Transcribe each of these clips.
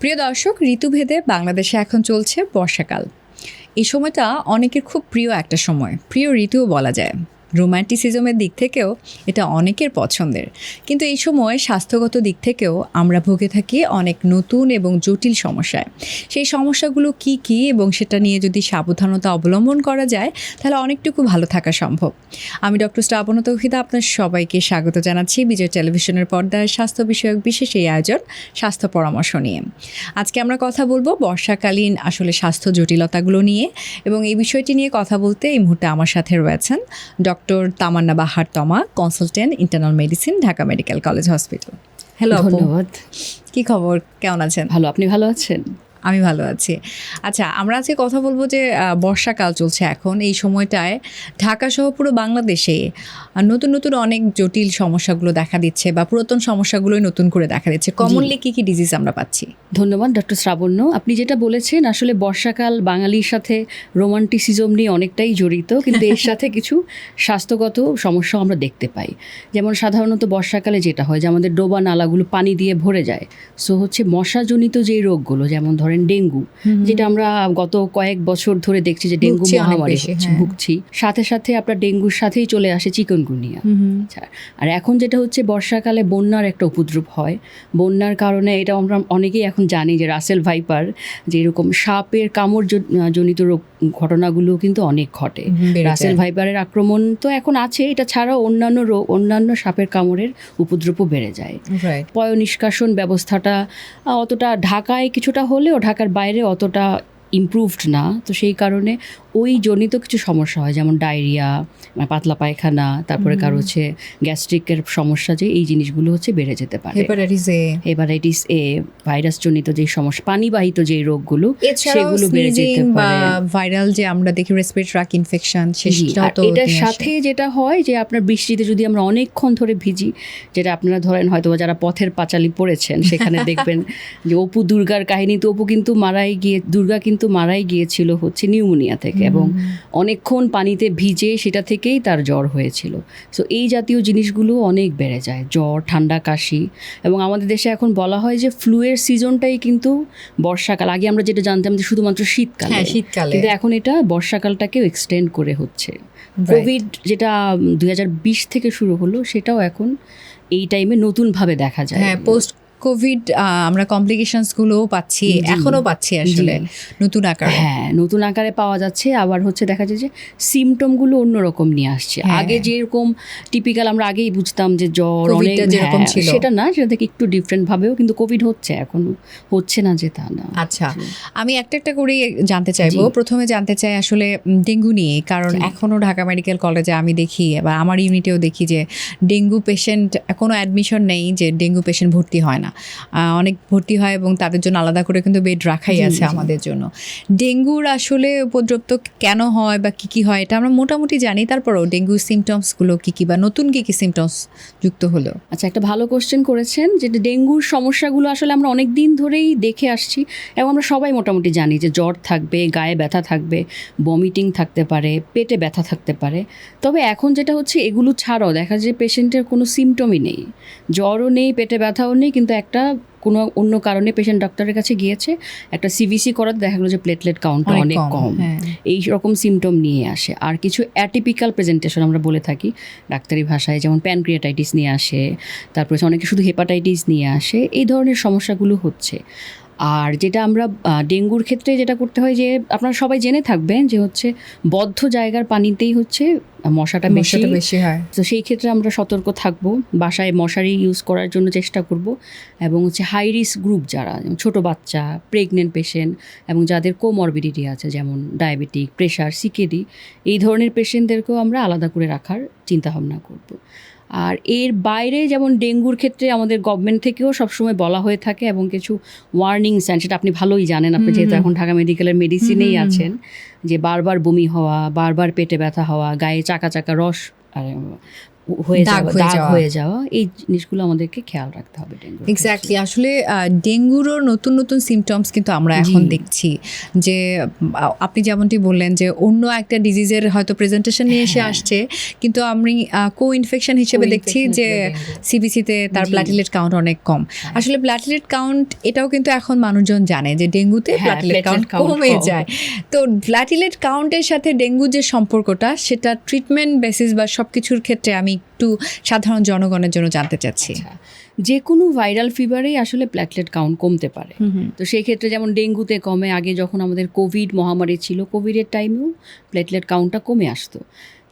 প্রিয় দর্শক, ঋতুভেদে বাংলাদেশে এখন চলছে বর্ষাকাল। এই সময়টা অনেকের খুব প্রিয় একটা সময়। প্রিয় ঋতুও বলা যায়। রোম্যান্টিসিজমের দিক থেকেও এটা অনেকের পছন্দের। কিন্তু এই সময় স্বাস্থ্যগত দিক থেকেও আমরা ভুগে থাকি অনেক নতুন এবং জটিল সমস্যায়। সেই সমস্যাগুলো কি কি এবং সেটা নিয়ে যদি সাবধানতা অবলম্বন করা যায়, তাহলে অনেকটুকু ভালো থাকা সম্ভব। আমি ডক্টর শ্রাবণ তৌহিদা, আপনার সবাইকে স্বাগত জানাচ্ছি বিজয় টেলিভিশনের পর্দায় স্বাস্থ্য বিষয়ক বিশেষ এই আয়োজন, স্বাস্থ্য পরামর্শ নিয়ে। আজকে আমরা কথা বলব বর্ষাকালীন আসলে স্বাস্থ্য জটিলতাগুলো নিয়ে এবং এই বিষয়টি নিয়ে কথা বলতে এই মুহূর্তে আমার সাথে রয়েছেন doctor Tamanna Bahar Toma consultant internal medicine Dhaka medical college hospital hello ধন্যবাদ। কি খবর? কেমন আছেন? ভালো আপনি ভালো আছেন? আমি ভালো আছি। আচ্ছা আমরা আজকে কথা বলব যে বর্ষাকাল চলছে এখন। এই সময়টায় ঢাকা সহ পুরো বাংলাদেশে নতুন নতুন অনেক জটিল সমস্যাগুলো দেখা দিচ্ছে বা পুরাতন সমস্যাগুলোই নতুন করে দেখা দিচ্ছে। কমনলি কি কি ডিজিজ আমরা পাচ্ছি? ধন্যবাদ ডক্টর শ্রাবণ্য। আপনি যেটা বলেছেন আসলে বর্ষাকাল বাঙালির সাথে রোমান্টিসিজম নিয়ে অনেকটাই জড়িত কিন্তু এর সাথে কিছু স্বাস্থ্যগত সমস্যাও আমরা দেখতে পাই। যেমন সাধারণত বর্ষাকালে যেটা হয় যে আমাদের ডোবা নালাগুলো পানি দিয়ে ভরে যায়। সো হচ্ছে মশাজনিত যে রোগগুলো যেমন ধরেন ডেঙ্গু যেটা আমরা গত কয়েক বছর ধরে দেখছি যে ডেঙ্গু মহামারী হ্যাঁ। ভুগছি। সাথে সাথে আপনার ডেঙ্গুর সাথেই চলে আসে চিকনগুনিয়া। আচ্ছা আর এখন যেটা হচ্ছে বর্ষাকালে বন্যার একটা উপদ্রব হয়। বন্যার কারণে এটা আমরা অনেকেই এখন জানি যে রাসেল ভাইপার যে এরকম সাপের কামড় জনিত রোগ ঘটনাগুলো কিন্তু অনেক ঘটে। রাসেল। ভাইপারের আক্রমণ তো এখন আছে এটা ছাড়াও অন্যান্য রোগ অন্যান্য সাপের কামড়ের উপদ্রবও বেড়ে যায়। পয় নিষ্কাশন ব্যবস্থাটা অতটা ঢাকায় কিছুটা হলেও ঢাকার বাইরে অতটা ইমপ্রুভড না। তো সেই কারণে ওই জনিত কিছু সমস্যা হয় যেমন ডায়রিয়া পাতলা পায়খানা তারপরে কারও হচ্ছে গ্যাস্ট্রিকের সমস্যা যে এই জিনিসগুলো হচ্ছে বেড়ে যেতে পারে। Hepatitis A hepatitis A virus জনিত যে সমস্যা পানিবাহিত যে রোগগুলো সেগুলো বেড়ে যেতে পারে। ভাইরাল যে আমরা দেখি রেসপিরেটরি ট্র্যাক ইনফেকশন এটার সাথে যেটা হয় যে আপনার বৃষ্টিতে যদি আমরা অনেকক্ষণ ধরে ভিজি যেটা আপনারা ধরেন হয়তো যারা পথের পাঁচালি পড়েছেন সেখানে দেখবেন যে অপু দুর্গার কাহিনী তো অপু কিন্তু মারাই গিয়ে দুর্গা কিন্তু মারাই গিয়েছিল হচ্ছে নিউমোনিয়া থেকে। এবং অনেকক্ষণ পানিতে ভিজে সেটা থেকেই তার জ্বর হয়েছিল। সো এই জাতীয় জিনিসগুলো অনেক বেড়ে যায় জ্বর ঠান্ডা কাশি এবং আমাদের দেশে এখন বলা হয় যে ফ্লুয়ের সিজনটাই কিন্তু বর্ষাকাল। আগে আমরা যেটা জানতাম যে শুধুমাত্র শীতকাল। হ্যাঁ শীতকালে। কিন্তু এখন এটা বর্ষাকালটাকেও এক্সটেন্ড করে হচ্ছে। কোভিড যেটা দু হাজার বিশ থেকে শুরু হলো সেটাও এখন এই টাইমে নতুনভাবে দেখা যায়। হ্যাঁ পোস্ট কোভিড আমরা কমপ্লিকেশনস গুলোও পাচ্ছি জি। এখনও পাচ্ছি আসলে নতুন আকারে। হ্যাঁ নতুন আকারে পাওয়া যাচ্ছে। আবার হচ্ছে দেখা যায় যে সিমটমগুলো অন্যরকম নিয়ে আসছে। হ্যাঁ। আগে যেরকম টিপিক্যাল আমরা আগেই বুঝতাম যে জ্বর অনেক যেরকম হ্যাঁ, ছিল। সেটা না সেটা থেকে একটু ডিফারেন্ট ভাবেও কিন্তু কোভিড হচ্ছে এখন হচ্ছে না যে তা না। আচ্ছা আমি একটা একটা করে জানতে চাইব। প্রথমে জানতে চাই আসলে ডেঙ্গু নিয়ে কারণ জি। এখনও ঢাকা মেডিকেল কলেজে আমি দেখি বা আমার ইউনিটেও দেখি যে ডেঙ্গু পেশেন্ট কোনো অ্যাডমিশন নেই যে ডেঙ্গু পেশেন্ট ভর্তি হয় না। আহ, অনেক ভর্তি হয় এবং তাদের জন্য আলাদা করে কিন্তু বেড রাখাই আছে আমাদের জন্য। ডেঙ্গুর আসলে উপদ্রব তো কেন হয় বা কি কি হয় এটা আমরা মোটামুটি জানি। তারপরেও ডেঙ্গু সিমটমসগুলো কি কি বা নতুন কি কি সিমটমস যুক্ত হলো? আচ্ছা একটা ভালো কোশ্চেন করেছেন যে ডেঙ্গুর সমস্যাগুলো আসলে আমরা অনেক দিন ধরেই দেখে আসছি এবং আমরা সবাই মোটামুটি জানি যে জ্বর থাকবে গায়ে ব্যথা থাকবে বমিটিং থাকতে পারে পেটে ব্যথা থাকতে পারে। তবে এখন যেটা হচ্ছে এগুলো ছাড়াও দেখা যায় পেশেন্টের কোনো সিমটমই নেই। জ্বরও নেই পেটে ব্যথাও নেই কিন্তু একটা কোনো অন্য কারণে পেশেন্ট ডাক্তারের কাছে গিয়েছে একটা সিভিসি করার দেখা গেলো যে প্লেটলেট কাউন্টটা অনেক কম হ্যাঁ। এই রকম সিমটম নিয়ে আসে। আর কিছু অ্যাটিপিক্যাল প্রেজেন্টেশন আমরা বলে থাকি ডাক্তারি ভাষায় যেমন প্যানক্রিয়াটাইটিস নিয়ে আসে তারপরে অনেকে শুধু হেপাটাইটিস নিয়ে আসে এই ধরনের সমস্যাগুলো হচ্ছে। আর যেটা আমরা ডেঙ্গুর ক্ষেত্রে যেটা করতে হয় যে আপনারা সবাই জেনে থাকবেন যে হচ্ছে বদ্ধ জায়গার পানিতেই হচ্ছে মশাটা বেশি। বেশি হয়। তো সেই ক্ষেত্রে আমরা সতর্ক থাকব বাসায় মশারি ইউজ করার জন্য চেষ্টা করব এবং হচ্ছে হাই রিস্ক গ্রুপ যারা যেমন ছোটো বাচ্চা প্রেগনেন্ট পেশেন্ট এবং যাদের কোমরবিডিটি আছে যেমন ডায়াবেটিক প্রেশার সিকেডি এই ধরনের পেশেন্টদেরকেও আমরা আলাদা করে রাখার চিন্তাভাবনা করব। আর এর বাইরে যেমন ডেঙ্গুর ক্ষেত্রে আমাদের গভর্নমেন্ট থেকেও সবসময় বলা হয়ে থাকে এবং কিছু ওয়ার্নিং সাইন সেটা আপনি ভালোই জানেন আপনি যেহেতু এখন ঢাকা মেডিকেলের মেডিসিনেই আছেন যে বারবার বমি হওয়া বারবার পেটে ব্যথা হওয়া গায়ে চাকা চাকা রস আর হয়ে যাওয়া হয়ে দাগ যাওয়া। হয়ে যাওয়া এই জিনিসগুলো আমাদেরকে খেয়াল রাখতে হবে ডেঙ্গু এক্স্যাক্টলি আসলে ডেঙ্গুরও নতুন নতুন সিমটমস কিন্তু আমরা এখন দেখছি যে আপনি যেমনটি বললেন যে অন্য একটা ডিজিজের হয়তো প্রেজেন্টেশন নিয়ে এসে হ্যাঁ। আসছে কিন্তু আমি কো ইনফেকশন হিসেবে দেখছি যে। সিবিসিতে তার। হ্যাঁ। প্ল্যাটিলেট কাউন্ট অনেক কম আসলে প্ল্যাটিলেট কাউন্ট এটাও কিন্তু এখন মানুষজন জানে যে ডেঙ্গুতে হ্যাঁ, প্ল্যাটিলেট কাউন্ট কমে যায় তো প্ল্যাটিলেট কাউন্টের সাথে ডেঙ্গু যে সম্পর্কটা সেটা ট্রিটমেন্ট বেসিস বা সব কিছুর ক্ষেত্রে আমি একটু সাধারণ জনগণের জন্য জানতে চাচ্ছি। আচ্ছা যে কোনো ভাইরাল ফিভারেই আসলে প্ল্যাটলেট কাউন্ট কমতে পারে। তো সেই ক্ষেত্রে যেমন ডেঙ্গুতে কমে আগে যখন আমাদের কোভিড মহামারী ছিল কোভিডের টাইমেও প্ল্যাটলেট কাউন্টটা কমে আসতো।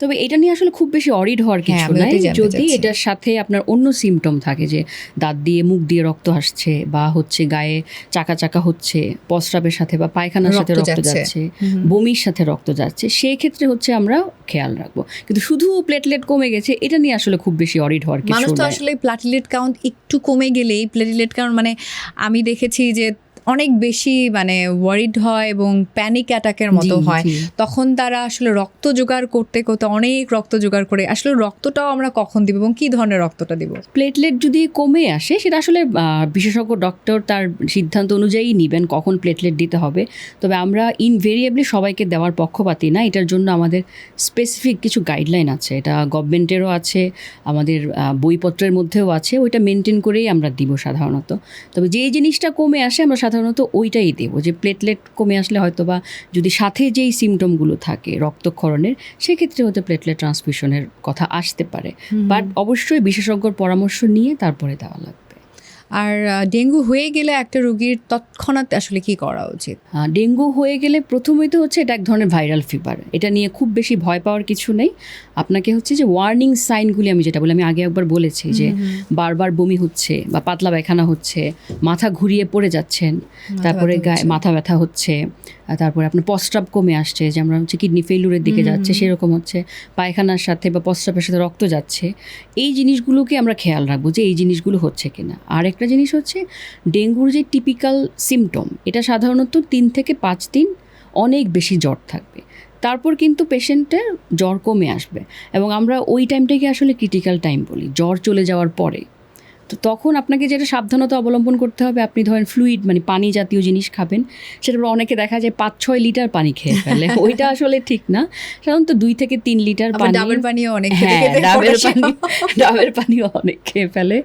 তবে এটা নিয়ে আসলে খুব বেশি অরিড হওয়ার হ্যাঁ, কিছু নাই। যদি এটার সাথে আপনার অন্য সিমটম থাকে যে দাঁত দিয়ে মুখ দিয়ে রক্ত আসছে বা হচ্ছে গায়ে চাকা চাকা হচ্ছে প্রস্রাবের সাথে বা পায়খানার সাথে রক্ত। যাচ্ছে। বমির সাথে রক্ত যাচ্ছে সেই ক্ষেত্রে হচ্ছে আমরা খেয়াল রাখব। কিন্তু শুধু প্লেটলেট কমে গেছে এটা নিয়ে আসলে খুব বেশি অরিড হওয়ার কিছু মানুষ তো আসলে প্লাটিলেট কাউন্ট একটু কমে গেলেই প্লেটিলেট কাউন্ট মানে আমি দেখেছি যে অনেক বেশি মানে ওয়ারিড হয় এবং প্যানিক অ্যাটাকের মতো হয়। তখন তারা আসলে রক্ত জোগাড় করতে করতে অনেক রক্ত জোগাড় করে আসলে রক্তটাও আমরা কখন দিব এবং কি ধরনের রক্তটা দিব? প্লেটলেট যদি কমে আসে সেটা আসলে বিশেষজ্ঞ ডক্টর তার সিদ্ধান্ত অনুযায়ী নেবেন কখন প্লেটলেট দিতে হবে। তবে আমরা ইনভেরিয়েবলি সবাইকে দেওয়ার পক্ষপাতি না এটার জন্য আমাদের স্পেসিফিক কিছু গাইডলাইন আছে। এটা গভর্নমেন্টেরও আছে আমাদের বইপত্রের মধ্যেও আছে ওইটা মেনটেন করেই আমরা দিব সাধারণত। তবে যে জিনিসটা কমে আসে আমরা সাধারণত ওইটাই দেবো যে প্লেটলেট কমে আসলে হয়তো বা যদি সাথে যেই সিমটমগুলো থাকে রক্তক্ষরণের সেক্ষেত্রে হয়তো প্লেটলেট ট্রান্সমিশনের কথা আসতে পারে। বাট অবশ্যই বিশেষজ্ঞর পরামর্শ নিয়ে তারপরে দেওয়া লাগবে। আর ডেঙ্গু হয়ে গেলে একটা রোগীর তৎক্ষণাৎ আসলে কি করা উচিত? ডেঙ্গু হয়ে গেলে প্রথমেই তো হচ্ছে এটা এক ধরনের ভাইরাল ফিভার এটা নিয়ে খুব বেশি ভয় পাওয়ার কিছু নেই। আপনাকে হচ্ছে যে ওয়ার্নিং সাইনগুলি আমি যেটা বলি আমি আগে একবার বলেছি যে বারবার বমি হচ্ছে বা পাতলা পায়খানা হচ্ছে মাথা ঘুরিয়ে পড়ে যাচ্ছেন তারপরে গায়ে মাথা ব্যথা হচ্ছে তারপরে আপনার প্রস্রাব কমে আসছে যে আমরা হচ্ছে কিডনি ফেলুরের দিকে যাচ্ছে সেরকম হচ্ছে পায়খানার সাথে বা প্রস্রাবের সাথে রক্ত যাচ্ছে। এই জিনিসগুলোকে আমরা খেয়াল রাখব যে এই জিনিসগুলো হচ্ছে কিনা। আর একটা জিনিস হচ্ছে ডেঙ্গুর যে টিপিক্যাল সিমটম এটা সাধারণত তিন থেকে পাঁচ দিন অনেক বেশি জ্বর থাকবে। তারপর কিন্তু পেশেন্টের জ্বর কমে আসবে। এবং আমরা ওই টাইমটাকে আসলে ক্রিটিক্যাল টাইম বলি। জ্বর চলে যাওয়ার পরে। তো তখন আপনাকে যেটা সাবধানতা অবলম্বন করতে হবে আপনি ধরেন ফ্লুইড মানে পানি জাতীয় জিনিস খাবেন সেটা অনেকে দেখা যায় পাঁচ ছয় লিটার পানি খেয়ে ফেলে। ওইটা আসলে ঠিক না। সাধারণত দুই থেকে তিন লিটার পানি ডাবের পানিও অনেক হ্যাঁ ডাবের পানি ডাবের পানিও অনেক খেয়ে ফেলে।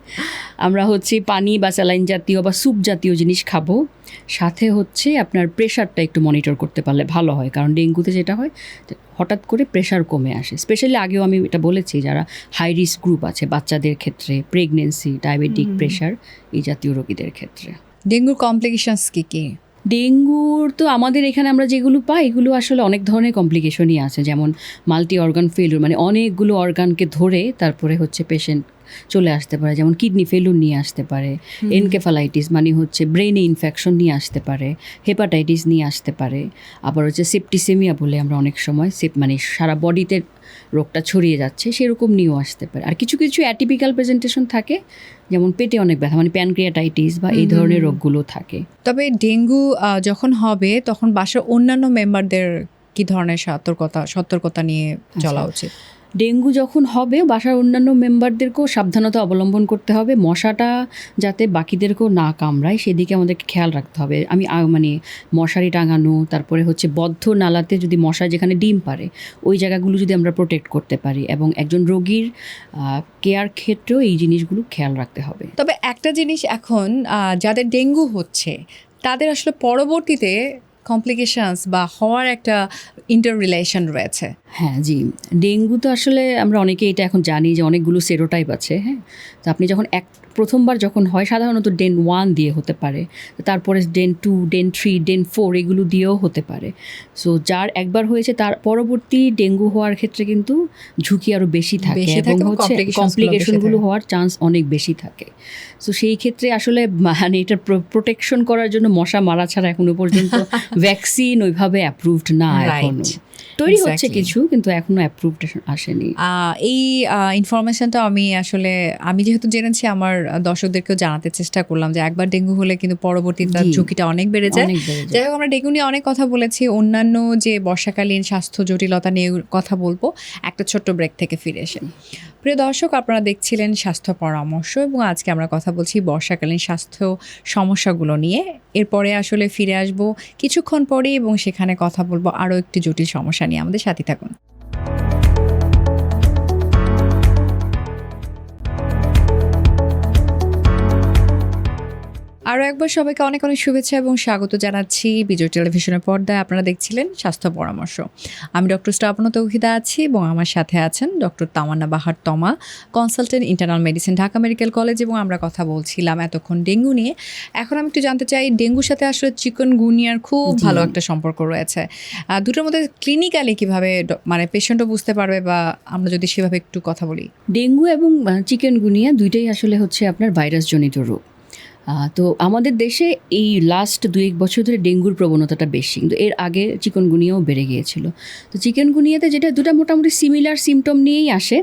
আমরা হচ্ছে পানি বা স্যালাইন জাতীয় বা স্যুপ জাতীয় জিনিস খাব। সাথে হচ্ছে আপনার প্রেশারটা একটু মনিটর করতে পারলে ভালো হয়। কারণ ডেঙ্গুতে যেটা হয় হঠাৎ করে প্রেশার কমে আসে। স্পেশালি আগেও আমি এটা বলেছি যারা হাই রিস্ক গ্রুপ আছে বাচ্চাদের ক্ষেত্রে প্রেগনেন্সি ডায়াবেটিক প্রেশার এই জাতীয় রোগীদের ক্ষেত্রে। ডেঙ্গুর কমপ্লিকেশনস কি কি? ডেঙ্গুর তো আমাদের এখানে আমরা যেগুলো পাই এগুলো আসলে অনেক ধরনের কমপ্লিকেশনই আছে। যেমন মাল্টি অর্গান ফেলুর মানে অনেকগুলো অর্গানকে ধরে তারপরে হচ্ছে পেশেন্ট চলে আসতে পারে যেমন কিডনি ফেলুর নিয়ে আসতে পারে এনকেফালাইটিস মানে হচ্ছে ব্রেনে ইনফেকশন নিয়ে আসতে পারে হেপাটাইটিস নিয়ে আসতে পারে আবার হচ্ছে সেপটিসেমিয়া বলে আমরা অনেক সময় সেপ মানে সারা বডিতে রোগটা ছড়িয়ে যাচ্ছে সেরকম নিয়েও আসতে পারে। আর কিছু কিছু অ্যাটিপিক্যাল প্রেজেন্টেশন থাকে যেমন পেটে অনেক ব্যথা মানে প্যানক্রিয়াটাইটিস বা এই ধরনের রোগগুলো থাকে। তবে ডেঙ্গু যখন হবে তখন বাসার অন্যান্য মেম্বারদের কি ধরনের সতর্কতা সতর্কতা নিয়ে চলা উচিত? ডেঙ্গু যখন হবে, বাসার অন্যান্য মেম্বারদেরকেও সাবধানতা অবলম্বন করতে হবে। মশাটা যাতে বাকিদেরকেও না কামড়ায়, সেদিকে আমাদেরকে খেয়াল রাখতে হবে। আমি মানে মশারি টাঙানো, তারপরে হচ্ছে বদ্ধ নালাতে যদি মশা যেখানে ডিম পারে, ওই জায়গাগুলো যদি আমরা প্রোটেক্ট করতে পারি এবং একজন রোগীর কেয়ার ক্ষেত্রেও এই জিনিসগুলো খেয়াল রাখতে হবে। তবে একটা জিনিস এখন যাদের ডেঙ্গু হচ্ছে, তাদের আসলে পরবর্তীতে কমপ্লিকেশনস বা হওয়ার একটা ইন্টার রিলেশন রয়েছে। হ্যাঁ জি। ডেঙ্গু তো আসলে আমরা অনেকে এটা এখন জানি যে অনেকগুলো সেরোটাইপ আছে হ্যাঁ? তো আপনি যখন এক প্রথমবার যখন হয় সাধারণত ডেন ওয়ান দিয়ে হতে পারে। তারপরে DEN two DEN three DEN four এগুলো দিয়েও হতে পারে। সো যার একবার হয়েছে তার পরবর্তী ডেঙ্গু হওয়ার ক্ষেত্রে কিন্তু ঝুঁকি আরও বেশি থাকে এবং হচ্ছে গুলো কমপ্লিকেশনগুলো হওয়ার চান্স অনেক বেশি থাকে। সো সেই ক্ষেত্রে আসলে মানে এটা প্রোটেকশন করার জন্য মশা মারা ছাড়া এখনও পর্যন্ত ভ্যাকসিন ওইভাবে অ্যাপ্রুভড না. এখনও। তৈরি হচ্ছে কিছু কিন্তু এখনও অ্যাপ্রুভড আসেনি। এই ইনফরমেশনটা আমি আসলে আমি যেহেতু জেনেছি আমার দর্শকদেরকেও জানাতে চেষ্টা করলাম যে একবার ডেঙ্গু হলে কিন্তু পরবর্তী তার ঝুঁকিটা অনেক বেড়ে যায়। অনেক বেড়ে যায়। যাই হোক আমরা ডেঙ্গু নিয়ে অনেক কথা বলেছি। অন্যান্য যে বর্ষাকালীন স্বাস্থ্য জটিলতা নিয়ে কথা বলব একটা ছোট্ট ব্রেক থেকে ফিরে এসে। প্রিয় দর্শক আপনারা দেখছিলেন স্বাস্থ্য পরামর্শ এবং আজকে আমরা কথা বলছি বর্ষাকালীন স্বাস্থ্য সমস্যাগুলো নিয়ে। এরপরে আসলে ফিরে আসব কিছুক্ষণ পরে এবং সেখানে কথা বলব আরও একটি জটিল সমস্যা নিয়ে আমাদের সাথে থাকুন। আরও একবার সবাইকে অনেক অনেক শুভেচ্ছা এবং স্বাগত জানাচ্ছি বিজয় টেলিভিশনের পর্দায়। আপনারা দেখছিলেন স্বাস্থ্য পরামর্শ। আমি ডক্টর স্টাপন তৌহিদা আছি এবং আমার সাথে আছেন doctor Tamanna Bahar Toma consultant internal medicine Dhaka medical college এবং আমরা কথা বলছিলাম এতক্ষণ ডেঙ্গু নিয়ে। এখন আমি একটু জানতে চাই ডেঙ্গুর সাথে আসলে চিকন গুনিয়ার খুব ভালো একটা সম্পর্ক রয়েছে। দুটোর মধ্যে ক্লিনিক্যালি কীভাবে মানে পেশেন্টও বুঝতে পারবে বা আমরা যদি সেভাবে একটু কথা বলি? ডেঙ্গু এবং চিকেন গুনিয়া দুইটাই আসলে হচ্ছে আপনার ভাইরাস জনিত রোগ। তো আমাদের দেশে এই লাস্ট দু এক বছর ধরে ডেঙ্গুর প্রবণতাটা বেশি কিন্তু এর আগে চিকনগুনিয়াও বেড়ে গিয়েছিল। তো চিকনগুনিয়াতে যেটা দুটা মোটামুটি সিমিলার সিমটম নিয়েই আসে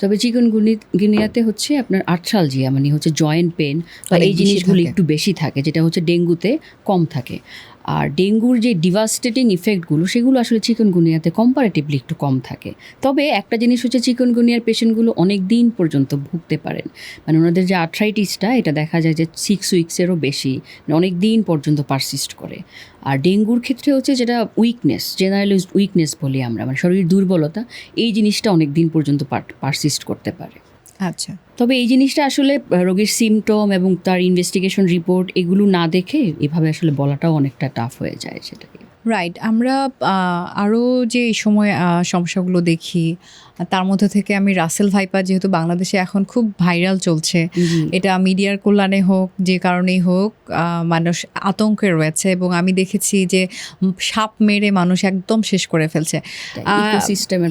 তবে চিকনগুনি গুনিয়াতে হচ্ছে আপনার আর্থ্রালজিয়া মানে হচ্ছে জয়েন্ট পেন বা এই জিনিসগুলি একটু বেশি থাকে যেটা হচ্ছে ডেঙ্গুতে কম থাকে। আর ডেঙ্গুর যে ডিভাস্টেটিং ইফেক্টগুলো সেগুলো আসলে চিকনগুনিয়াতে কম্পারেটিভলি একটু কম থাকে। তবে একটা জিনিস হচ্ছে চিকনগুনিয়ার পেশেন্টগুলো অনেক দিন পর্যন্ত ভুগতে পারেন। মানে ওনাদের যে আর্থ্রাইটিসটা এটা দেখা যায় যে সিক্স উইক্সেরও বেশি মানে অনেক দিন পর্যন্ত পারসিস্ট করে। আর ডেঙ্গুর ক্ষেত্রে হচ্ছে যেটা উইকনেস জেনারেলিস্ট উইকনেস বলি আমরা মানে শরীর দুর্বলতা, এই জিনিসটা অনেক দিন পর্যন্ত পারসিস্ট করতে পারে। আচ্ছা। তবে এই জিনিসটা আসলে রোগীর সিমটম এবং তার ইনভেস্টিগেশন রিপোর্ট এগুলো না দেখে এভাবে আসলে বলাটাও অনেকটা টাফ হয়ে যায় সেটাকে। রাইট আমরা আরও যে এই সময় সমস্যাগুলো দেখি তার মধ্যে থেকে আমি রাসেল ভাইপার যেহেতু বাংলাদেশে এখন খুব ভাইরাল চলছে এটা মিডিয়ার কল্যাণে হোক যে কারণেই হোক মানুষ আতঙ্কে রয়েছে এবং আমি দেখেছি যে সাপ মেরে মানুষ একদম শেষ করে ফেলছে।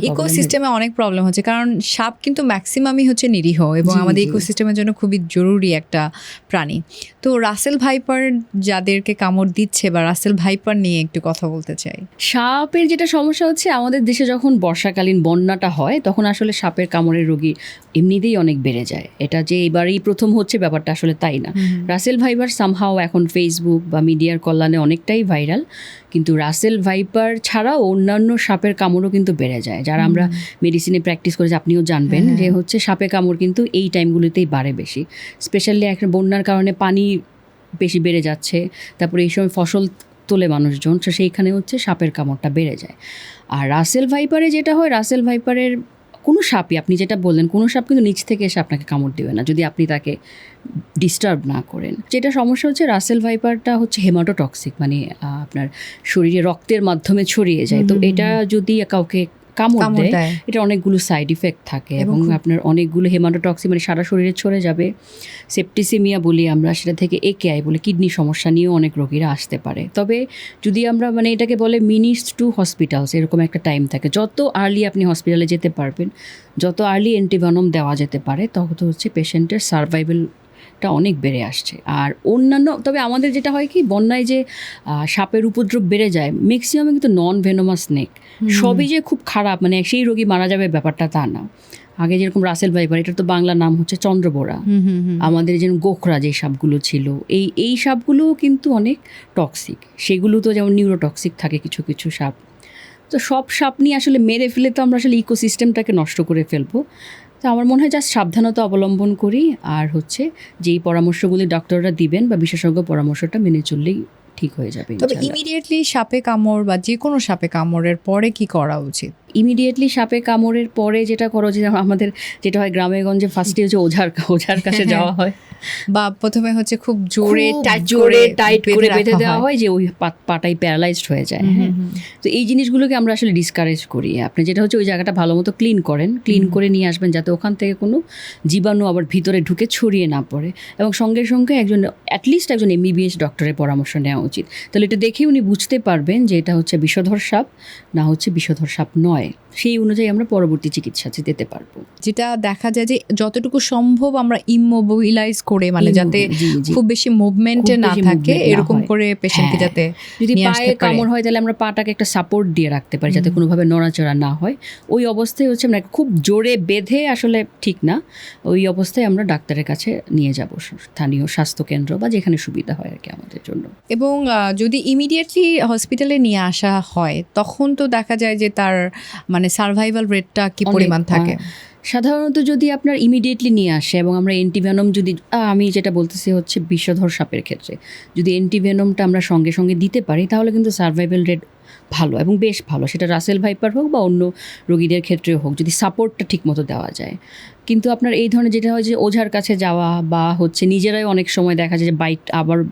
ইকোসিস্টেমে অনেক প্রবলেম হচ্ছে কারণ সাপ কিন্তু ম্যাক্সিমামই হচ্ছে নিরীহ এবং আমাদের ইকোসিস্টেমের জন্য খুবই জরুরি একটা প্রাণী। তো রাসেল ভাইপার যাদেরকে কামড় দিচ্ছে বা রাসেল ভাইপার নিয়ে একটু কথা বলতে চাই। সাপের যেটা সমস্যা হচ্ছে আমাদের দেশে যখন বর্ষাকালীন বন্যাটা হয় তখন আসলে সাপের কামড়ের রোগী এমনিতেই অনেক বেড়ে যায়। এটা যে এবারেই প্রথম হচ্ছে ব্যাপারটা আসলে তাই না। রাসেল ভাইবার সামহাও এখন ফেসবুক বা মিডিয়ার কল্যাণে অনেকটাই ভাইরাল কিন্তু রাসেল ভাইপার ছাড়াও অন্যান্য সাপের কামড়ও কিন্তু বেড়ে যায়। যারা আমরা মেডিসিনে প্র্যাকটিস করেছি আপনিও জানবেন হ্যাঁ। যে হচ্ছে সাপের কামড় কিন্তু এই টাইমগুলোতেই বাড়ে বেশি। স্পেশালি একটা বন্যার কারণে পানি বেশি বেড়ে যাচ্ছে তারপরে এই সময় ফসল তোলে মানুষজন তো সেইখানে হচ্ছে সাপের কামড়টা বেড়ে যায়। আর রাসেল ভাইপারে যেটা হয় রাসেল ভাইপারের কোনো সাপই আপনি যেটা বললেন কোনো সাপ কিন্তু নিচ থেকে এসে আপনাকে কামড় দেবে না যদি আপনি তাকে ডিস্টার্ব না করেন। যেটা সমস্যা হচ্ছে রাসেল ভাইপারটা হচ্ছে হেমাটোটক্সিক মানে আপনার শরীরে রক্তের মাধ্যমে ছড়িয়ে যায়। তো এটা যদি কাউকে কামড় দেয় এটা অনেকগুলো সাইড ইফেক্ট থাকে এবং আপনার অনেকগুলো হেমাটোটক্সি মানে সারা শরীরে ছড়ে যাবে। সেপ্টিসিমিয়া বলি আমরা সেটা থেকে একেআই বলে কিডনি সমস্যা নিয়েও অনেক রোগীরা আসতে পারে। তবে যদি আমরা মানে এটাকে বলে মিনিটস টু হসপিটালস এরকম একটা টাইম থাকে। যত আর্লি আপনি হসপিটালে যেতে পারবেন যত আর্লি অ্যান্টিভেনম দেওয়া যেতে পারে তত হচ্ছে পেশেন্টের সার্ভাইভেলটা অনেক বেড়ে আসছে। আর অন্যান্য তবে আমাদের যেটা হয় কি বন্যায় যে সাপের উপদ্রব বেড়ে যায় ম্যাক্সিমামে কিন্তু নন ভেনোমাস স্নেক সবই যে খুব খারাপ মানে সেই রোগী মারা যাবে ব্যাপারটা তা না। আগে যেরকম রাসেল ভাইপার এটার তো বাংলা নাম হচ্ছে চন্দ্রবোরা। আমাদের যেমন গোখরা যে সাপগুলো ছিল এই এই সাপগুলোও কিন্তু অনেক টক্সিক সেগুলো তো যেমন নিউরোটক্সিক থাকে কিছু কিছু সাপ। তো সব সাপ নিয়ে আসলে মেরে ফেলে তো আমরা আসলে ইকোসিস্টেমটাকে নষ্ট করে ফেলব। তো আমার মনে হয় জাস্ট সাবধানতা অবলম্বন করি আর হচ্ছে যেই পরামর্শগুলি ডক্টররা দিবেন বা বিশেষজ্ঞ পরামর্শটা মেনে চললেই ঠিক হয়ে যাবে তবে ইমিডিয়েটলি সাপে কামড় বা যে কোনো সাপে কামড়ের পরে কি করা উচিত? ইমিডিয়েটলি সাপে কামড়ের পরে যেটা করো যে আমাদের যেটা হয় গ্রামে গঞ্জে ফার্স্টে হচ্ছে ওঝার ওঝার কাছে যাওয়া হয়। বা প্রথমে হচ্ছে খুব জোরে টাইট জোরে টাইট করে বেঁধে দেওয়া হয়। যে ওই পাটাই প্যারালাইজড হয়ে যায় হ্যাঁ। তো এই জিনিসগুলোকে আমরা আসলে ডিসকারেজ করি। আপনি যেটা হচ্ছে ওই জায়গাটা ভালো মতো ক্লিন করেন ক্লিন করে নিয়ে আসবেন যাতে ওখান থেকে কোনো জীবাণু আবার ভিতরে ঢুকে ছড়িয়ে না পড়ে। এবং সঙ্গে সঙ্গে একজন অ্যাটলিস্ট একজন এমবিবিএস ডক্টরের পরামর্শ নেওয়া উচিত। তাহলে এটা দেখে উনি বুঝতে পারবেন যে এটা হচ্ছে বিষধর সাপ না হচ্ছে বিষধর সাপ নয়। why. সেই অনুযায়ী আমরা পরবর্তী চিকিৎসা দিতে পারব। যেটা দেখা যায় যে যতটুকু সম্ভব আমরা ইমোবিলাইজ করে মানে যাতে। খুব বেশি মুভমেন্টে না থাকে এরকম করে পেশেন্টকে হ্যাঁ। যাতে যদি পায়ে কামড় হয় তাহলে আমরা পাটাকে একটা সাপোর্ট দিয়ে রাখতে পারি যাতে কোনোভাবে নড়াচড়া না হয়। ওই অবস্থায় হচ্ছে আমরা খুব জোরে বেঁধে আসলে ঠিক না ওই অবস্থায় আমরা ডাক্তারের কাছে নিয়ে যাব স্থানীয় স্বাস্থ্য কেন্দ্র বা যেখানে সুবিধা হয় আর কি আমাদের জন্য। এবং যদি ইমিডিয়েটলি হসপিটালে নিয়ে আসা হয় তখন তো দেখা যায় যে তার মানে সার্ভাইভাল রেটটা কি পরিমাণ থাকে? সাধারণত যদি আপনার ইমিডিয়েটলি নিয়ে আসে এবং আমরা অ্যান্টিভেনম যদি আহ, আমি যেটা বলতেছি হচ্ছে বিষধর সাপের ক্ষেত্রে যদি অ্যান্টিভেনমটা আমরা সঙ্গে সঙ্গে দিতে পারি তাহলে কিন্তু সার্ভাইভাল রেট ভালো এবং বেশ ভালো। সেটা রাসেল ভাইপার হোক বা অন্য রোগীদের ক্ষেত্রে হোক যদি সাপোর্টটা ঠিকমতো দেওয়া যায়। কিন্তু আপনার এই ধরনের যেটা হয় যে ওঝার কাছে যাওয়া বা হচ্ছে নিজেরাই অনেক সময় দেখা যায় যে বাইট আবার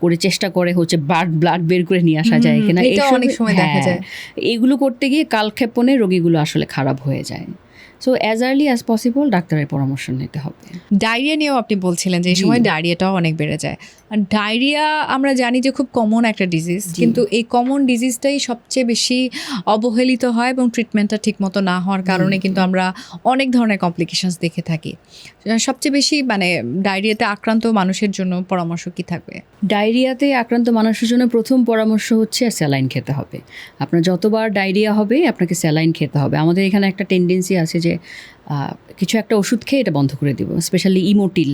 করে চেষ্টা করে হচ্ছে ব্লাড ব্লাড বের করে নিয়ে আসা যায় কিনা। এটা অনেক সময় দেখা হ্যাঁ, যায়। এগুলো করতে গিয়ে কালক্ষেপণে রোগীগুলো আসলে খারাপ হয়ে যায়। So as early as possible ডাক্তারের পরামর্শ নিতে হবে। ডায়রিয়া নিয়েও আপনি বলছিলেন যে এই সময় ডায়রিয়াটাও অনেক বেড়ে যায়। ডায়রিয়া আমরা জানি যে খুব কমন একটা ডিজিজ কিন্তু এই কমন ডিজিজটাই সবচেয়ে বেশি অবহেলিত হয় এবং ট্রিটমেন্টটা ঠিকমতো না হওয়ার কারণে কিন্তু আমরা অনেক ধরনের কমপ্লিকেশনস দেখে থাকি। সবচেয়ে বেশি মানে ডায়রিয়াতে আক্রান্ত মানুষের জন্য পরামর্শ কি থাকবে? ডায়রিয়াতে আক্রান্ত মানুষের জন্য প্রথম পরামর্শ হচ্ছে স্যালাইন খেতে হবে। আপনার যতবার ডায়রিয়া হবে আপনাকে স্যালাইন খেতে হবে। আমাদের এখানে একটা টেন্ডেন্সি আছে যে কিছু একটা ওষুধ খেয়ে এটা বন্ধ করে দিব স্পেশালি ইমোটিল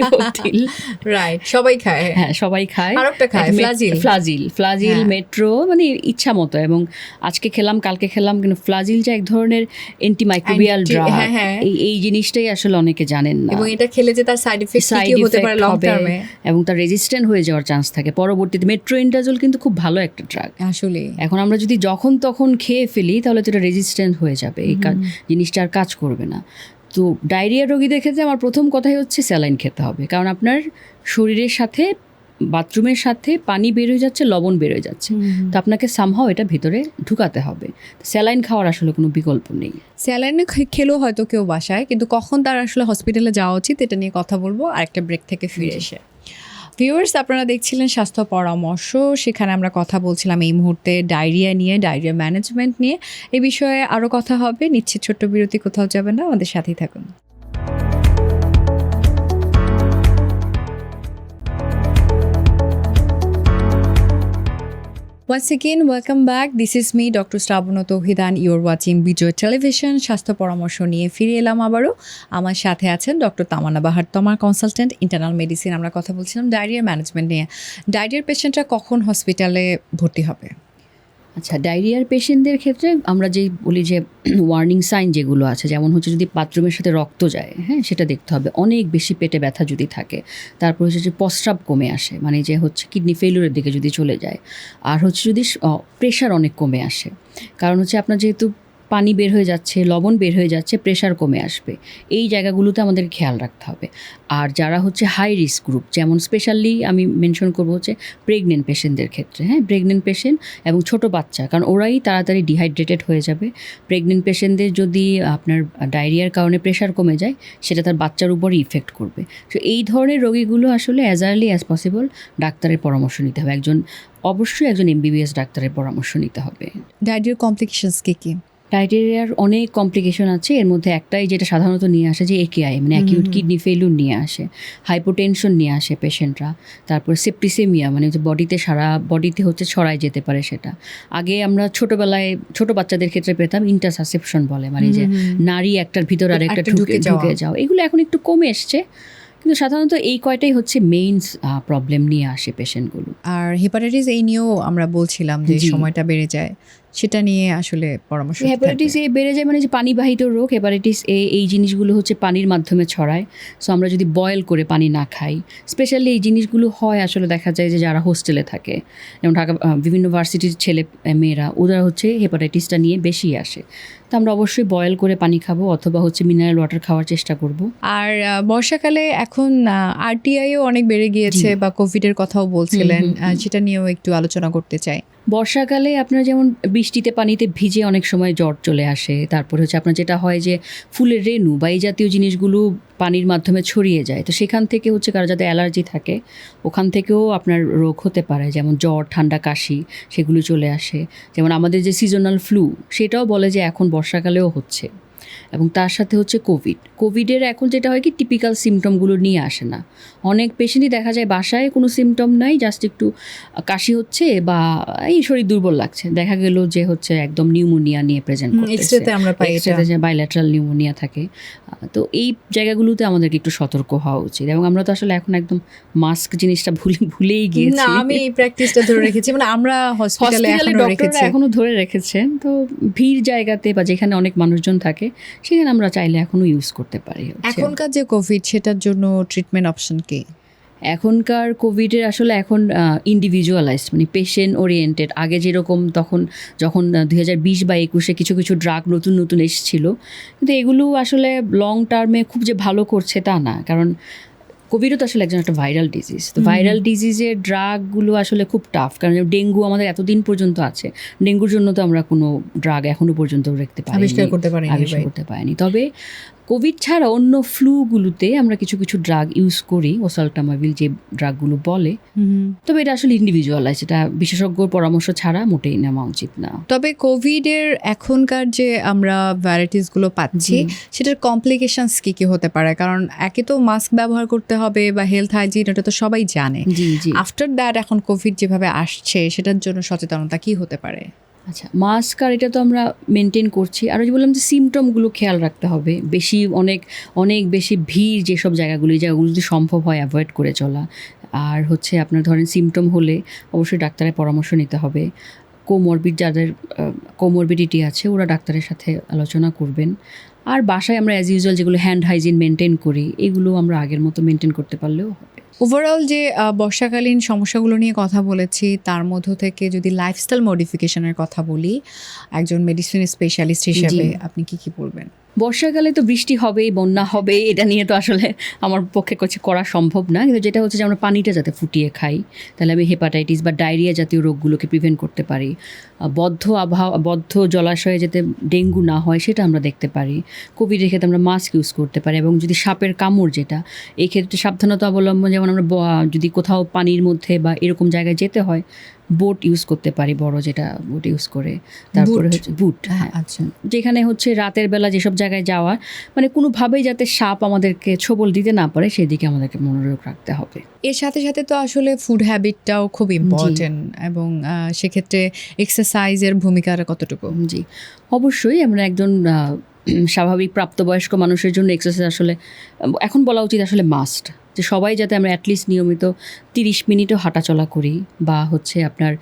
ইমোটিল রাইট সবাই খায়। হ্যাঁ সবাই খায়। আরেকটা খায়, ফ্লাজিল। Flagyl Flagyl. মেট্রো মানে ইচ্ছা মতো। এবং আজকে খেলাম কালকে খেলাম কিন্তু ফ্লাজিল যে এক ধরনের অ্যান্টিমাইক্রোবিয়াল ড্রাগ হ্যাঁ, হ্যাঁ। এই এই জিনিসটাই আসলে অনেকে জানেন না। এবং এটা খেলে যে তার সাইড কি হতে পারে লং টার্মে এবং তার রেজিস্ট্যান্ট হয়ে যাওয়ার চান্স থাকে। পরবর্তীতে মেট্রোইন্ডাজল কিন্তু খুব ভালো একটা ড্রাগ আসলে এখন আমরা যদি যখন তখন খেয়ে ফেলি তাহলে তো এটা রেজিস্ট্যান্ট হয়ে যাবে। এই জিনিসটা আর কাজ করবে না। তো ডায়রিয়া রোগীদের ক্ষেত্রে আমার প্রথম কথাই হচ্ছে স্যালাইন খেতে হবে। কারণ আপনার শরীরের সাথে বাথরুমের সাথে পানি বের হয়ে যাচ্ছে লবণ বের হয়ে যাচ্ছে। তো আপনাকে সামহাও এটা ভিতরে ঢুকাতে হবে। স্যালাইন খাওয়ার আসলে কোনো বিকল্প নেই। স্যালাইন খেলেও হয়তো কেউ বাসায় কিন্তু কখন তার আসলে হসপিটালে যাওয়া উচিত এটা নিয়ে কথা বলব। আর একটা ব্রেক থেকে ফিরে এসে। ভিউয়ার্স আপনারা দেখছিলেন স্বাস্থ্য পরামর্শ। সেখানে আমরা কথা বলছিলাম এই মুহূর্তে ডায়রিয়া নিয়ে, ডায়রিয়া ম্যানেজমেন্ট নিয়ে। এই বিষয়ে আরও কথা হবে। নিচ্ছে ছোট্ট বিরতি, কোথাও যাবে না। আমাদের সাথেই থাকুন। Once again welcome back this is me doctor Shrabon Touhidan you're watching Bijoy television স্বাস্থ্য পরামর্শ নিয়ে ফিরে এলাম আবারও আমার সাথে আছেন ডক্টর তামানা বাহার তমার কনসালটেন্ট ইন্টারনাল মেডিসিন আমরা কথা বলছিলাম ডায়রিয়ার ম্যানেজমেন্ট নিয়ে ডায়রিয়ার পেশেন্টরা কখন হসপিটালে ভর্তি হবে আচ্ছা ডায়রিয়ার পেশেন্টদের ক্ষেত্রে আমরা যেই বলি যে ওয়ার্নিং সাইন যেগুলো আছে, যেমন হচ্ছে যদি বাথরুমের সাথে রক্ত যায় হ্যাঁ সেটা দেখতে হবে। অনেক বেশি পেটে ব্যথা যদি থাকে, তারপর হচ্ছে যে প্রস্রাব কমে আসে মানে যে হচ্ছে কিডনি ফেলিউরের দিকে যদি চলে যায়। আর হচ্ছে যদি প্রেশার অনেক কমে আসে। কারণ হচ্ছে আপনার যেহেতু পানি বের হয়ে যাচ্ছে, লবণ বের হয়ে যাচ্ছে প্রেশার কমে আসবে। এই জায়গাগুলোতে আমাদের খেয়াল রাখতে হবে। আর যারা হচ্ছে হাই রিস্ক গ্রুপ যেমন স্পেশালি আমি মেনশন করব হচ্ছে প্রেগনেন্ট পেশেন্টদের ক্ষেত্রে হ্যাঁ? প্রেগনেন্ট পেশেন্ট এবং ছোট বাচ্চা, কারণ ওরাই তাড়াতাড়ি ডিহাইড্রেটেড হয়ে যাবে। প্রেগনেন্ট পেশেন্টদের যদি আপনার ডায়রিয়ার কারণে প্রেশার কমে যায়, সেটা তার বাচ্চার উপরই ইফেক্ট করবে। তো এই ধরনের রোগীগুলো আসলে অ্যাজ আর্লি অ্যাজ পসিবল ডাক্তারের পরামর্শ নিতে হবে। একজন, অবশ্যই একজন এমবিবিএস ডাক্তারের পরামর্শ নিতে হবে। ডায়রিয়ার কমপ্লিকেশনস কী কী? ডায়রিয়ার অনেক কমপ্লিকেশন আছে। এর মধ্যে একটাই যেটা সাধারণত নিয়ে আসে যে একেআই মানে অ্যাকিউট কিডনি ফেলুর নিয়ে আসে। হাইপোটেনশন নিয়ে আসে পেশেন্টরা তারপর সেপ্টিসেমিয়া মানে যে বডিতে সারা বডিতে হচ্ছে ছড়ায় যেতে পারে সেটা। আগে আমরা ছোটবেলায় ছোট বাচ্চাদের ক্ষেত্রে পেতাম ইন্টারসাসেপশন বলে মানে যে নারী একটার ভিতর আর একটা ঢুকে ঢুকে যাও এগুলো এখন একটু কমে এসছে। কিন্তু সাধারণত এই কয়টাই হচ্ছে মেইন প্রবলেম নিয়ে আসে পেশেন্টগুলো আর হেপাটাইটিস এই নিয়েও আমরা বলছিলাম যে সময়টা বেড়ে যায়। সেটা নিয়ে আসলে পরামর্শ হেপাটাইটিস এ বেড়ে যায় মানে যে পানিবাহিত রোগ হেপাটাইটিস এ এই জিনিসগুলো হচ্ছে পানির মাধ্যমে ছড়ায়। সো আমরা যদি বয়েল করে পানি না খাই স্পেশালি এই জিনিসগুলো হয় আসলে দেখা যায় যে যারা হোস্টেলে থাকে। যেমন ঢাকা বিভিন্ন ভার্সিটির ছেলে মেয়েরা ওরা হচ্ছে হেপাটাইটিসটা নিয়ে বেশি আসে। তো আমরা অবশ্যই বয়েল করে পানি খাব অথবা হচ্ছে মিনারেল ওয়াটার খাওয়ার চেষ্টা করব। আর বর্ষাকালে এখন আরটিআইও অনেক বেড়ে গিয়েছে বা কোভিডের কথাও বলছিলেন। সেটা নিয়েও একটু আলোচনা করতে চাই। বর্ষাকালে আপনার যেমন বৃষ্টিতে পানিতে ভিজে অনেক সময় জ্বর চলে আসে, তারপর হচ্ছে আপনার যেটা হয় যে ফুলের রেণু বা এই জাতীয় জিনিসগুলো পানির মাধ্যমে ছড়িয়ে যায়। তো সেখান থেকে হচ্ছে কারও যাতে অ্যালার্জি থাকে, ওখান থেকেও আপনার রোগ হতে পারে। যেমন জ্বর, ঠান্ডা, কাশি সেগুলো চলে আসে। যেমন আমাদের যে সিজনাল ফ্লু সেটাও বলে যে এখন বর্ষাকালেও হচ্ছে। এবং তার সাথে হচ্ছে কোভিড কোভিডের এখন যেটা হয় কি টিপিক্যাল সিমটমগুলো নিয়ে আসে না। অনেক পেশেন্টই দেখা যায় বাসায় কোনো সিমটম নাই জাস্ট একটু কাশি হচ্ছে বা এই শরীর দুর্বল লাগছে। দেখা গেল যে হচ্ছে একদম নিউমোনিয়া নিয়ে প্রেজেন্ট করতেছে। আমরা পাই যে বাইল্যাটারাল নিউমোনিয়া থাকে। তো এই জায়গাগুলোতে আমাদেরকে একটু সতর্ক হওয়া উচিত। এবং আমরা তো আসলে এখন একদম মাস্ক জিনিসটা ভুলে ভুলেই গিয়েছি। না আমি এই প্র্যাকটিসটা ধরে রেখেছি। মানে আমরা হসপিটালে এখনও রেখেছি। এখনও ধরে রেখেছেন তো ভিড় জায়গাতে বা যেখানে অনেক মানুষজন থাকে সেখানে আমরা চাইলে এখনও ইউজ করতে পারি এখনকার যে কোভিড সেটার জন্য ট্রিটমেন্ট অপশন কি? এখনকার কোভিডের আসলে এখন ইন্ডিভিজুয়ালাইজড মানে পেশেন্ট ওরিয়েন্টেড আগে যেরকম তখন, যখন দুই হাজার বিশ বা একুশে কিছু কিছু ড্রাগ নতুন নতুন এসেছিল, কিন্তু এগুলো আসলে লং টার্মে খুব যে ভালো করছে তা না। কারণ কোভিডও তো আসলে একজন একটা ভাইরাল ডিজিজ তো ভাইরাল ডিজিজের ড্রাগগুলো আসলে খুব টাফ কারণ ডেঙ্গু আমাদের এতদিন পর্যন্ত আছে ডেঙ্গুর জন্য তো আমরা কোনো ড্রাগ এখনও পর্যন্ত দেখতে পারি আবিষ্কার করতে পারিনি আবিষ্কার করতে পারিনি। তবে কোভিড ছাড়া অন্য ফ্লুগুলোতে আমরা কিছু কিছু ড্রাগ ইউজ করি ওসালটামাবিল যে ড্রাগগুলো বলে। তবে এটা আসলে ইন্ডিভিজুয়ালাইজ এটা বিশেষজ্ঞর পরামর্শ ছাড়া মোটেই নেওয়া উচিত না। তবে কোভিডের এখনকার যে আমরা ভ্যারাইটিসগুলো পাচ্ছি সেটার কমপ্লিকেশনস কী কী হতে পারে? কারণ একে তো মাস্ক ব্যবহার করতে হবে বা হেলথ হাইজিন এটা তো সবাই জানে। জি জি। আফটার দ্যাট এখন কোভিড যেভাবে আসছে সেটার জন্য সচেতনতা কি হতে পারে? আচ্ছা মাস্ক আর এটা তো আমরা মেনটেন করছি। আর ওই যে বললাম যে সিমটমগুলো খেয়াল রাখতে হবে। বেশি অনেক অনেক বেশি ভিড় যেসব জায়গাগুলো এই জায়গাগুলো যদি সম্ভব হয় অ্যাভয়েড করে চলা। আর হচ্ছে আপনার ধরেন সিমটম হলে অবশ্যই ডাক্তারের পরামর্শ নিতে হবে। কোমরবিড যাদের কোমরবিডিটি আছে ওরা ডাক্তারের সাথে আলোচনা করবেন। আর বাসায় আমরা অ্যাজ ইউজুয়াল যেগুলো হ্যান্ড হাইজিন মেনটেন করি এগুলো আমরা আগের মতো মেনটেন করতে পারলেও হবে। ওভারঅল যে বর্ষাকালীন সমস্যাগুলো নিয়ে কথা বলেছি তার মধ্য থেকে যদি লাইফস্টাইল মডিফিকেশনের কথা বলি একজন মেডিসিন স্পেশালিস্ট হিসেবে আপনি কি কি বলবেন বর্ষাকালে তো বৃষ্টি হবেই, বন্যা হবে এটা নিয়ে তো আসলে আমার পক্ষে কিছু করা সম্ভব না। কিন্তু যেটা হচ্ছে যে আমরা পানিটা যাতে ফুটিয়ে খাই, তাহলে আমি হেপাটাইটিস বা ডায়রিয়া জাতীয় রোগগুলোকে প্রিভেন্ট করতে পারি। বদ্ধ আবহাওয়া, বদ্ধ জলাশয়ে যাতে ডেঙ্গু না হয়, সেটা আমরা দেখতে পারি। কোভিডের ক্ষেত্রে আমরা মাস্ক ইউজ করতে পারি এবং যদি সাপের কামড় যেটা, এই ক্ষেত্রে সাবধানতা অবলম্বন, যেমন আমরা যদি কোথাও পানির মধ্যে বা এরকম জায়গায় যেতে হয় বোট ইউজ করতে পারি বড় যেটা বোট ইউজ করে। তারপরে হচ্ছে বুট হ্যাঁ। আচ্ছা। যেখানে হচ্ছে রাতের বেলা যেসব জায়গায় যাওয়া মানে কোনোভাবেই যাতে সাপ আমাদেরকে ছোবল দিতে না পারে সেদিকে আমাদেরকে মনোযোগ রাখতে হবে। এর সাথে সাথে তো আসলে ফুড হ্যাবিটটাও খুব ইম্পর্টেন্ট এবং সেক্ষেত্রে এক্সারসাইজের ভূমিকাটা কতটুকু? জি। অবশ্যই আমরা একজন স্বাভাবিক প্রাপ্তবয়স্ক মানুষের জন্য এক্সারসাইজ আসলে এখন বলা উচিত আসলে মাস্ট যে সবাই যাতে আমরা অ্যাটলিস্ট নিয়মিত তিরিশ মিনিটও হাঁটাচলা করি বা হচ্ছে আপনার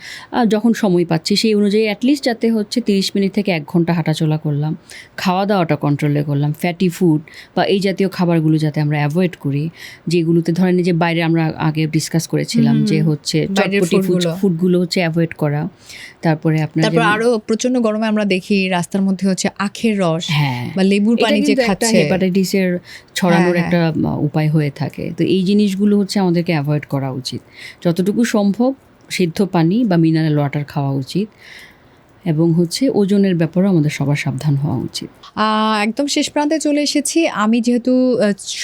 যখন সময় পাচ্ছি সেই অনুযায়ী অ্যাটলিস্ট যাতে হচ্ছে তিরিশ মিনিট থেকে এক ঘণ্টা হাঁটাচলা করলাম। খাওয়া দাওয়াটা কন্ট্রোলে করলাম। ফ্যাটি ফুড বা এই জাতীয় খাবারগুলো যাতে আমরা অ্যাভয়েড করি। যেগুলোতে ধরেন যে বাইরে আমরা আগে ডিসকাস করেছিলাম যে হচ্ছে চটপটি ফুডগুলো হচ্ছে অ্যাভয়েড করা। তারপরে আপনার তারপর যেমন- আরও প্রচণ্ড গরমে আমরা দেখি রাস্তার মধ্যে হচ্ছে আখের রস হ্যাঁ। বা লেবুর পানি যে খাচ্ছে। হেপাটাইটিসের ছড়ানোর হ্যাঁ, একটা উপায় হয়ে থাকে। তো এই জিনিসগুলো হচ্ছে আমাদেরকে অ্যাভয়েড করা উচিত। যতটুকু সম্ভব সিদ্ধ পানি বা মিনারেল ওয়াটার খাওয়া উচিত এবং হচ্ছে ওজনের ব্যাপারেও আমাদের সবার সাবধান হওয়া উচিত। একদম শেষ প্রান্তে চলে এসেছি। আমি যেহেতু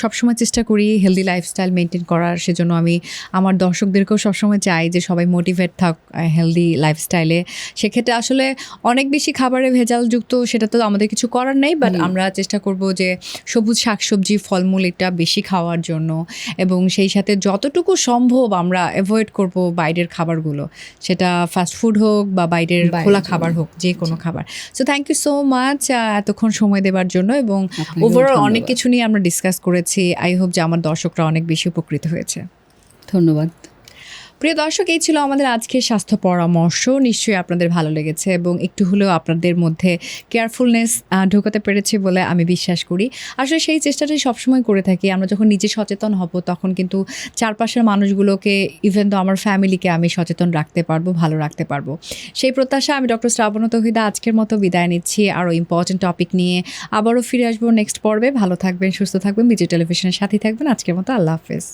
সবসময় চেষ্টা করি হেলদি লাইফস্টাইল মেনটেন করার সেজন্য আমি আমার দর্শকদেরকেও সবসময় চাই যে সবাই মোটিভেট থাক হেলদি লাইফস্টাইলে সেক্ষেত্রে আসলে অনেক বেশি খাবারে ভেজালযুক্ত সেটা তো আমাদের কিছু করার নেই বাট আমরা চেষ্টা করব যে সবুজ শাকসবজি ফলমূল এটা বেশি খাওয়ার জন্য। এবং সেই সাথে যতটুকু সম্ভব আমরা অ্যাভয়েড করব বাইরের খাবারগুলো। সেটা ফাস্ট ফুড হোক বা বাইরের বাইরের খোলা খাবার হোক যে কোনো খাবার। So thank you so much এতক্ষণ সময় দেবার জন্য এবং ওভারঅল অনেক কিছু নিয়ে আমরা ডিসকাস করেছি। আই হোপ যে আমার দর্শকরা অনেক বেশি উপকৃত হয়েছে। ধন্যবাদ। প্রিয় দর্শক, এই ছিল আমাদের আজকের স্বাস্থ্য পরামর্শ। নিশ্চয়ই আপনাদের ভালো লেগেছে এবং একটু হলেও আপনাদের মধ্যে কেয়ারফুলনেস ঢোকাতে পেরেছে বলে আমি বিশ্বাস করি। আসলে সেই চেষ্টাটাই সবসময় করে থাকি। আমরা যখন নিজে সচেতন হব, তখন কিন্তু চারপাশের মানুষগুলোকে ইভেন তো আমার ফ্যামিলিকে আমি সচেতন রাখতে পারব, ভালো রাখতে পারব। সেই প্রত্যাশা আমি ডক্টর শ্রাবণ তহিদা আজকের মতো বিদায় নিচ্ছি। আরও ইম্পর্টেন্ট টপিক নিয়ে আবারও ফিরে আসব নেক্সট পর্বে। ভালো থাকবেন, সুস্থ থাকবেন, বিজয় টেলিভিশনের সাথে থাকবেন। আজকের মতো আল্লাহ হাফেজ।